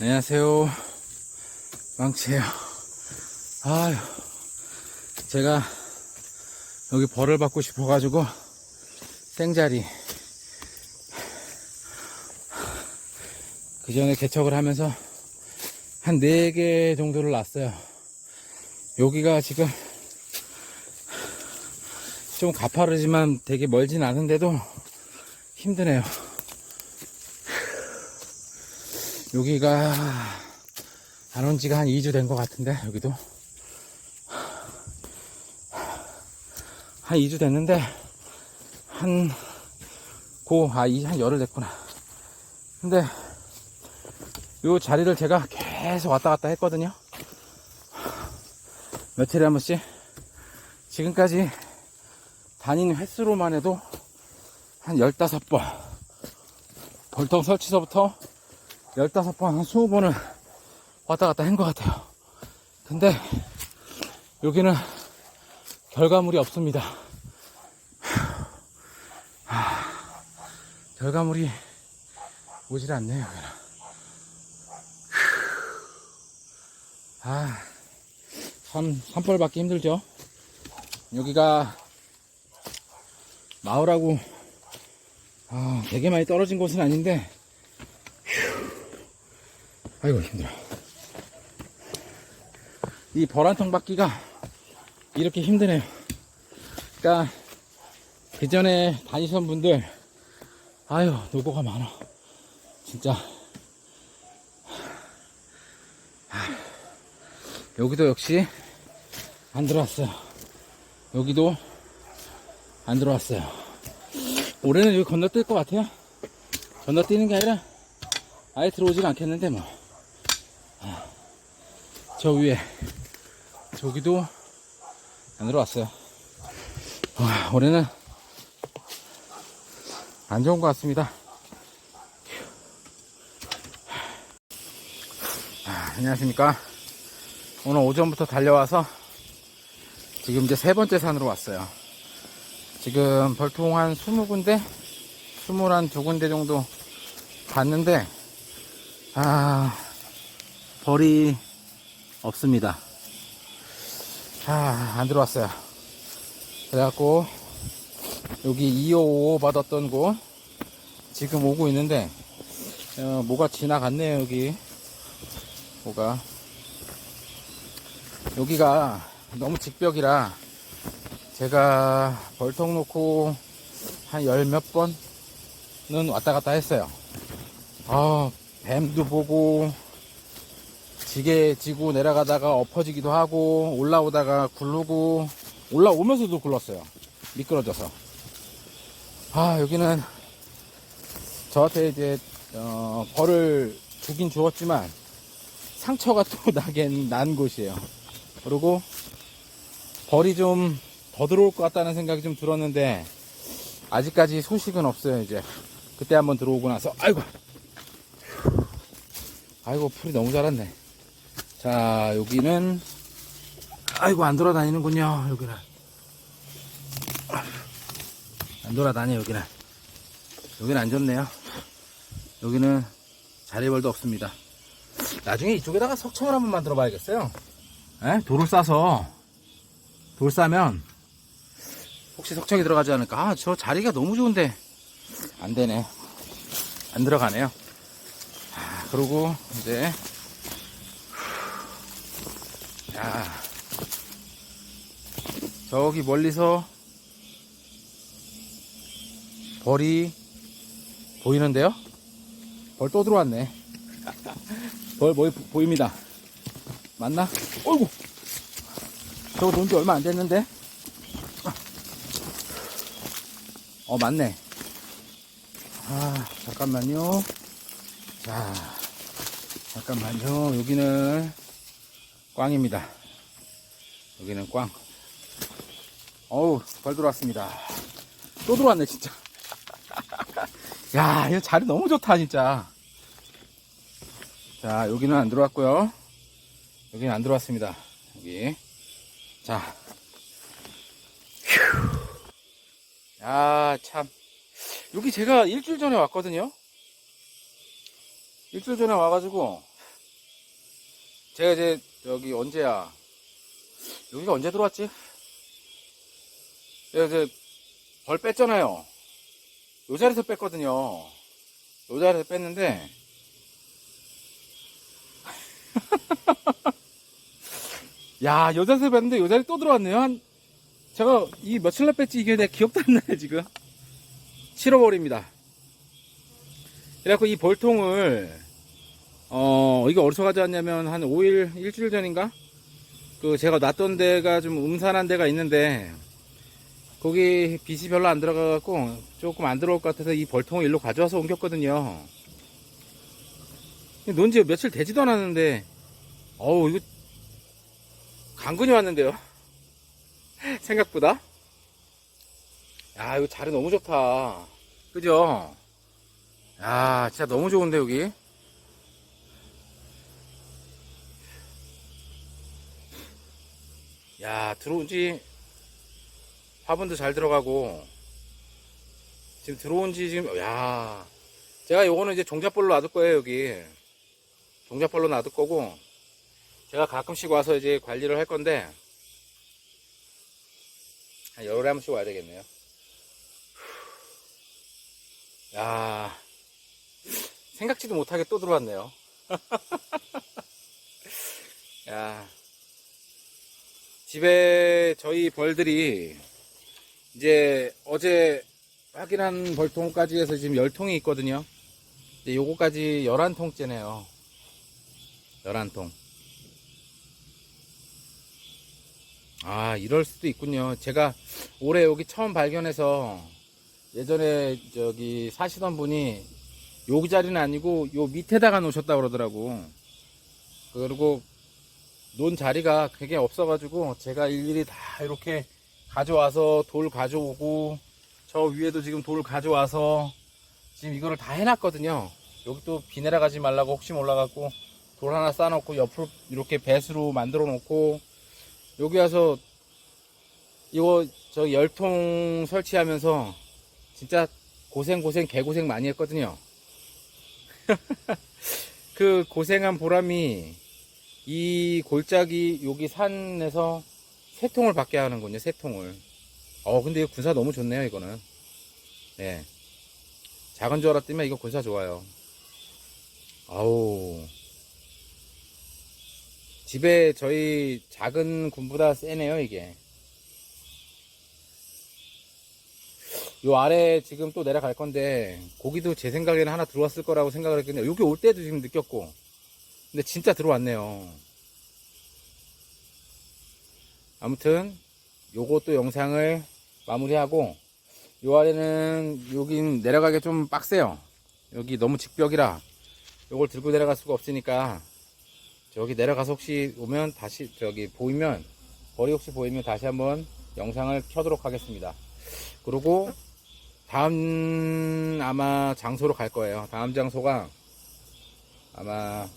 안녕하세요. 망치예요. 아유, 제가 여기 벌을 받고 싶어가지고 생자리 그 전에 개척을 하면서 한 4개 정도를 놨어요. 여기가 지금 좀 가파르지만 되게 멀진 않은데도 힘드네요. 여기가 안 온 지가 한 2주 된 것 같은데, 여기도. 한 2주 됐는데, 한, 고, 아, 이, 한 열흘 됐구나. 근데, 요 자리를 제가 계속 왔다 갔다 했거든요. 며칠에 한 번씩. 지금까지 다닌 횟수로만 해도 한 15번. 벌통 설치서부터 15번, 한 20번을 왔다 갔다 한 것 같아요. 근데 여기는 결과물이 없습니다. 하, 결과물이 오질 않네요. 아, 참, 산벌 받기 힘들죠? 여기가 마을하고 아, 되게 많이 떨어진 곳은 아닌데 아이고 힘들어. 이 벌한통 받기가 이렇게 힘드네요. 그러니까 그 전에 다니던 분들 아유 노고가 많아. 진짜. 하, 여기도 역시 안 들어왔어요. 여기도 안 들어왔어요 올해는 여기 건너뛸 것 같아요 건너뛰는 게 아니라 아예 들어오진 않겠는데 뭐. 아, 저 위에 저기도 안 들어왔어요. 와, 올해는 안 좋은 것 같습니다. 아, 안녕하십니까. 오늘 오전부터 달려와서 지금 이제 세 번째 산으로 왔어요. 지금 벌통 한 20군데, 21군데 정도 봤는데 아, 벌이 없습니다. 아, 안 들어왔어요. 그래갖고, 여기 2555 받았던 곳, 지금 오고 있는데, 어, 뭐가 지나갔네요, 여기. 뭐가. 여기가 너무 직벽이라, 제가 벌통 놓고 한 열 몇 번은 왔다 갔다 했어요. 아, 뱀도 보고 지게 지고 내려가다가 엎어지기도 하고 올라오다가 굴르고 올라오면서도 굴렀어요. 미끄러져서. 아 여기는 저한테 이제 어, 벌을 주긴 주었지만 상처가 또 나긴 난 곳이에요. 그리고 벌이 좀 더 들어올 것 같다는 생각이 좀 들었는데 아직까지 소식은 없어요 이제. 그때 한번 들어오고 나서 아이고! 아이고 풀이 너무 자랐네. 자 여기는 아이고 안 돌아다니는군요 여기는. 안 돌아다녀 여기는. 여기는 안 좋네요. 여기는 자리벌도 없습니다. 나중에 이쪽에다가 석청을 한번 만들어 봐야겠어요. 에? 돌을 싸서 돌 싸면 혹시 석청이 들어가지 않을까 아 저 자리가 너무 좋은데 안 되네 안 들어가네요 그리고 이제 자 저기 멀리서 벌이 보이는데요? 벌 또 들어왔네. 벌 뭐, 보입니다. 맞나? 어이구! 저거 놓은 지 얼마 안 됐는데? 어, 맞네. 아, 잠깐만요. 자, 잠깐만요. 여기는 꽝입니다. 여기는 꽝. 어우, 벌 들어왔습니다. 또 들어왔네, 진짜. 야, 이 자리 너무 좋다, 진짜. 자, 여기는 안 들어왔고요. 여기는 안 들어왔습니다. 여기. 자. 휴. 야, 참. 여기 제가 일주일 전에 왔거든요. 일주일 전에 와가지고 제가 이제 여기 언제야? 여기가 언제 들어왔지? 제가 이제 벌 뺐잖아요. 요 자리에서 뺐거든요. 요 자리에서 뺐는데 야, 요 자리에서 뺐는데 요 자리 또 들어왔네요. 한 제가 이 며칠 날 뺐지 이게 내 기억도 안 나요 지금. 실어버립니다. 그래갖고 이 볼통을 어 이거 어디서 가져왔냐면 한 5일 일주일 전인가 그 제가 놨던 데가 좀 음산한 데가 있는데 거기 빛이 별로 안 들어가갖고 조금 안 들어올 것 같아서 이 벌통을 일로 가져와서 옮겼거든요 논지 며칠 되지도 않았는데 어우 이거 강근이 왔는데요 생각보다? 야 이거 자리 너무 좋다. 그죠? 야 진짜 너무 좋은데 여기? 야 들어온 지 화분도 잘 들어가고. 지금 들어온 지 지금 야. 제가 요거는 이제 종잣벌로 놔둘 거예요 여기. 종잣벌로 놔둘 거고. 제가 가끔씩 와서 이제 관리를 할 건데 한 열흘에 한 번씩 와야 되겠네요 야 생각지도 못하게 또 들어왔네요 야 집에 저희 벌들이 이제 어제 확인한 벌통까지 해서 지금 10통이 있거든요. 근데 요거까지 11통째네요. 11통. 아, 이럴 수도 있군요. 제가 올해 여기 처음 발견해서 예전에 저기 사시던 분이 여기 자리는 아니고 요 밑에다가 놓으셨다 그러더라고. 그리고 논 자리가 그게 없어가지고 제가 일일이 다 이렇게 가져와서 돌 가져오고 저 위에도 지금 돌 가져와서 지금 이거를 다 해놨거든요. 여기 또 비 내려가지 말라고 혹시 몰라갖고 돌 하나 쌓아놓고 옆으로 이렇게 배수로 만들어 놓고 여기 와서 이거 저 열통 설치하면서 진짜 고생 고생 개고생 많이 했거든요. 그 고생한 보람이 이 골짜기 여기 산에서 세 통을 받게 하는군요. 세 통을. 어 근데 이거 군사 너무 좋네요. 이거는. 네. 작은 줄 알았더니 이거 군사 좋아요. 아우. 집에 저희 작은 군보다 세네요. 이게. 요 아래 지금 또 내려갈 건데 고기도 제 생각에는 하나 들어왔을 거라고 생각을 했거든요. 여기 올 때도 지금 느꼈고 근데 진짜 들어왔네요. 아무튼 요것도 영상을 마무리하고 요 아래는 여긴 내려가기 좀 빡세요. 여기 너무 직벽이라 요걸 들고 내려갈 수가 없으니까 저기 내려가서 혹시 오면 다시 저기 보이면 벌이 혹시 보이면 다시 한번 영상을 켜도록 하겠습니다. 그리고 다음 아마 장소로 갈 거예요. 다음 장소가 아마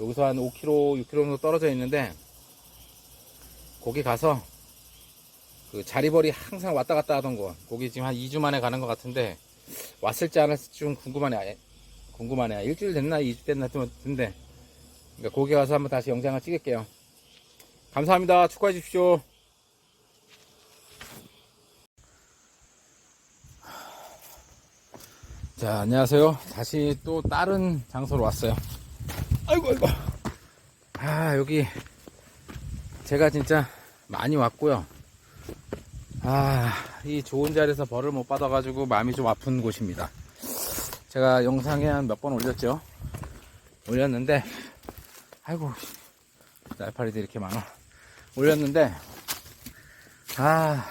여기서 한 5km, 6km 정도 떨어져 있는데 거기 가서 그 자리벌이 항상 왔다 갔다 하던 거 거기 지금 한 2주 만에 가는 것 같은데 왔을지 안 왔을지 좀 궁금하네. 궁금하네. 일주일 됐나? 2주 됐나? 좀 든데 그러니까 거기 가서 한번 다시 영상을 찍을게요. 감사합니다. 축하해 주십시오. 자 안녕하세요. 다시 또 다른 장소로 왔어요. 아이고 아이고. 아 여기 제가 진짜 많이 왔고요. 아 이 좋은 자리에서 벌을 못 받아 가지고 마음이 좀 아픈 곳입니다. 제가 영상에 한 몇 번 올렸죠. 올렸는데 아이고 날파리들이 이렇게 많아. 올렸는데 아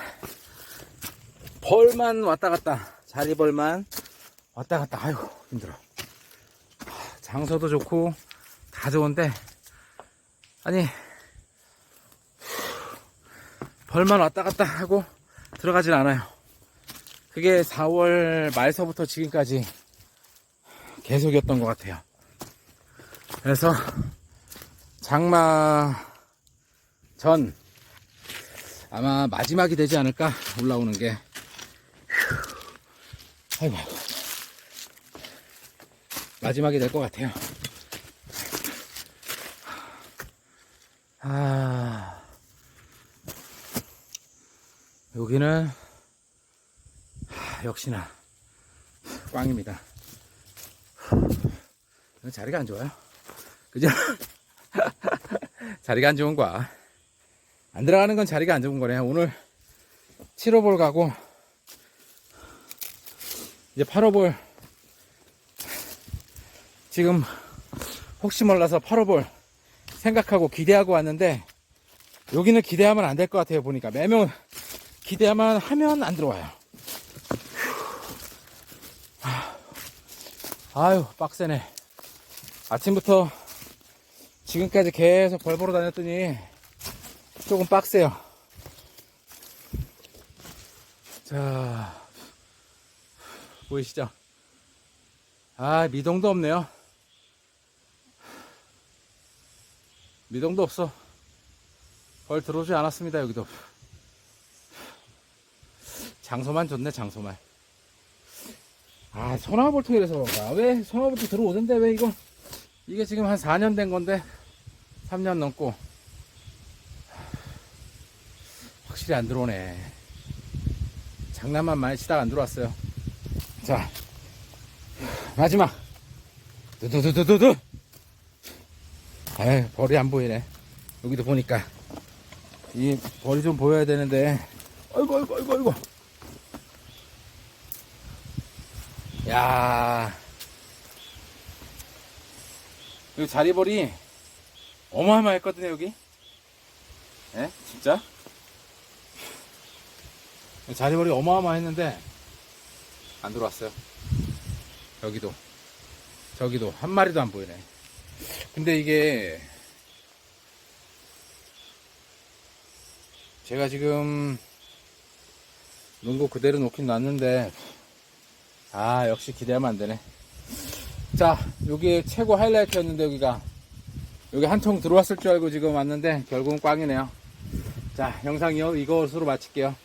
벌만 왔다 갔다. 자리벌만 왔다 갔다. 아이고 힘들어. 장소도 좋고 다 좋은데 아니 벌만 왔다 갔다 하고 들어가진 않아요. 그게 4월 말서부터 지금까지 계속이었던 것 같아요. 그래서 장마 전 아마 마지막이 되지 않을까 올라오는 게 휴, 아이고 마지막이 될 것 같아요. 아, 여기는 하, 역시나 꽝입니다. 자리가 안 좋아요. 그죠? 자리가 안 좋은 거야. 안 들어가는 건 자리가 안 좋은 거네요. 오늘 7호볼 가고 이제 8호볼. 지금 혹시 몰라서 8호볼 생각하고 기대하고 왔는데 여기는 기대하면 안 될 것 같아요 보니까. 매면 기대하면 하면 안 들어와요. 아유 빡세네. 아침부터 지금까지 계속 벌 보러 다녔더니 조금 빡세요 자 보이시죠 아 미동도 없네요 미동도 없어. 벌 들어오지 않았습니다, 여기도. 장소만 좋네, 장소만. 아, 소나볼통이라서 그런가. 왜 소나볼통 들어오던데, 왜 이거? 이게 지금 한 4년 된 건데, 3년 넘고. 확실히 안 들어오네. 장난만 많이 치다가 안 들어왔어요. 자, 마지막. 두두두두두두! 에이, 벌이 안 보이네. 여기도 보니까. 이 벌이 좀 보여야 되는데. 어이구, 어이구, 어이구, 어이구. 야 여기 자리벌이 어마어마했거든요, 여기. 예? 진짜? 자리벌이 어마어마했는데, 안 들어왔어요. 여기도. 저기도. 한 마리도 안 보이네. 근데 이게 제가 지금 농구 그대로 놓긴 놨는데 아 역시 기대하면 안 되네 자 여기 최고 하이라이트였는데 여기가 여기 한 통 들어왔을 줄 알고 지금 왔는데 결국은 꽝이네요. 자 영상 이 이것으로 마칠게요